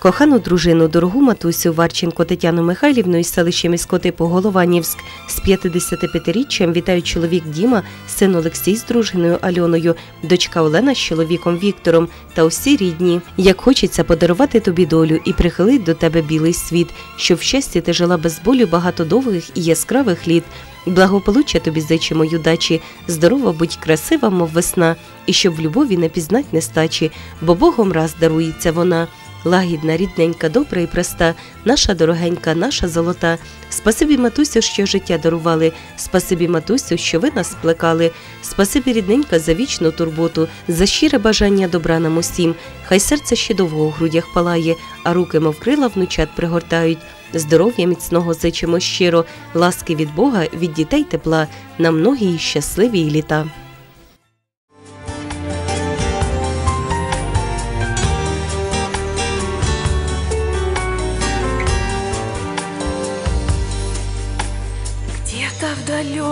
Кохану дружину, дорогу матусю Варченко Тетяну Михайлівну із селища міського типу Голованівськ з 55-річчям вітають чоловік Діма, син Олексій з дружиною Альоною, дочка Олена з чоловіком Віктором та усі рідні. Як хочеться подарувати тобі долю і прихилить до тебе білий світ, щоб в щасті ти жила без болю багато довгих і яскравих літ. Благополуччя тобі зичимо, юдачі, здорова будь красива, мов весна, і щоб в любові не пізнать нестачі, бо Богом раз дарується вона. Лагідна, рідненька, добра і проста, наша дорогенька, наша золота. Спасибі, матусю, що життя дарували, спасибі, матусю, що ви нас плекали. Спасибі, рідненька, за вічну турботу, за щире бажання добра нам усім. Хай серце ще довго у грудях палає, а руки, мов крила, внучат пригортають. Здоров'я міцного зичимо щиро, ласки від Бога, від дітей тепла, на многі щасливі літа.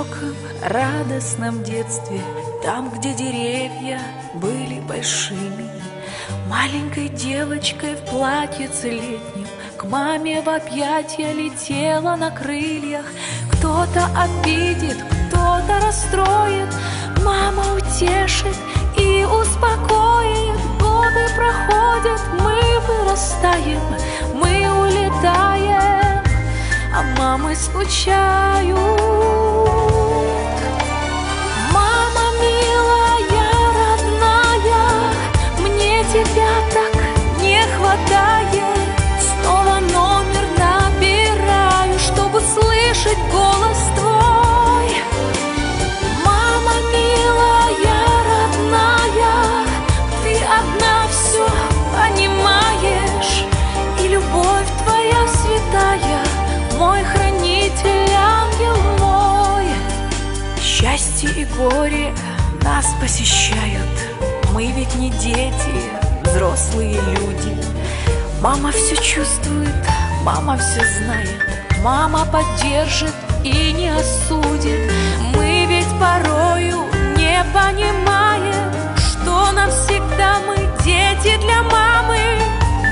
Далеком радостном детстве, Там, где деревья были большими, Маленькой девочкой в платьице летнем К маме в объятия летела на крыльях. Кто-то обидит, кто-то расстроит, Мама утешит и успокоит. Годы проходят, мы вырастаем, мы улетаем, а мамы скучают. Горе нас посещают, мы ведь не дети, взрослые люди. Мама все чувствует, мама все знает, мама поддержит и не осудит. Мы ведь порою не понимаем, что навсегда мы дети для мамы.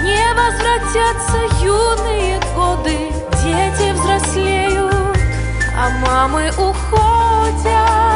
Не возвратятся юные годы, дети взрослеют, а мамы уходят.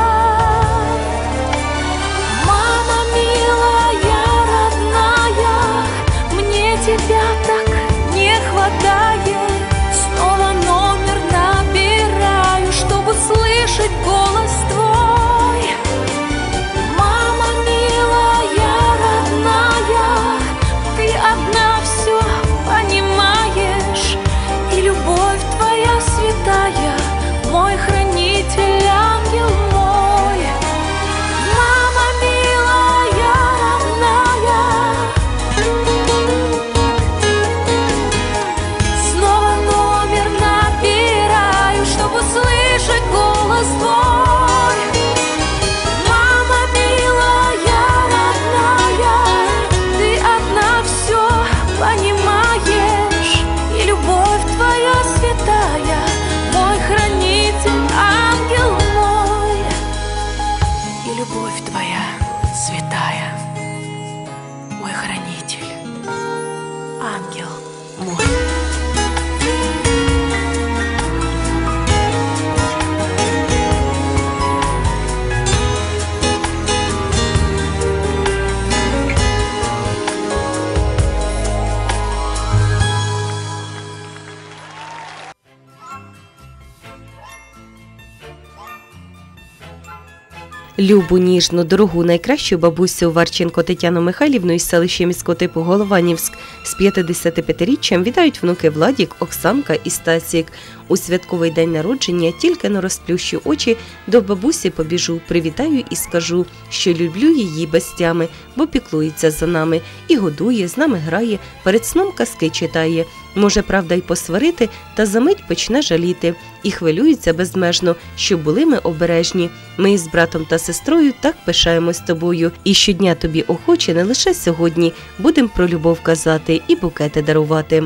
Любу, ніжну, дорогу, найкращу бабусю Варченко Тетяну Михайлівну із селища міського типу Голованівськ з 55-річчям вітають внуки Владік, Оксанка і Стасік. У святковий день народження тільки не розплющу очі, до бабусі побіжу, привітаю і скажу, що люблю її без тями, бо піклується за нами і годує, з нами грає, перед сном казки читає. Може, правда, й посварити, та за мить почне жаліти і хвилюється безмежно, що були ми обережні. Ми із братом та сестрою так пишаємось тобою, і щодня тобі охоче не лише сьогодні будем про любов казати і букети дарувати.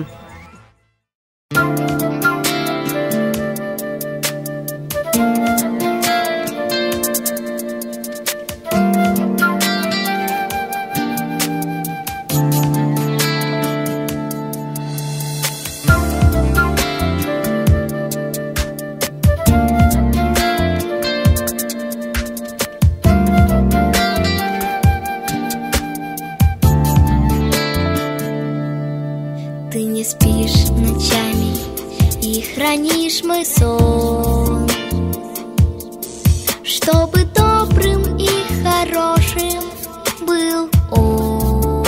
Хранишь мой сон, чтобы добрым и хорошим был он.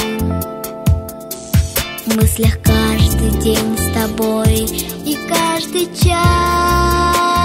В мыслях каждый день с тобой и каждый час.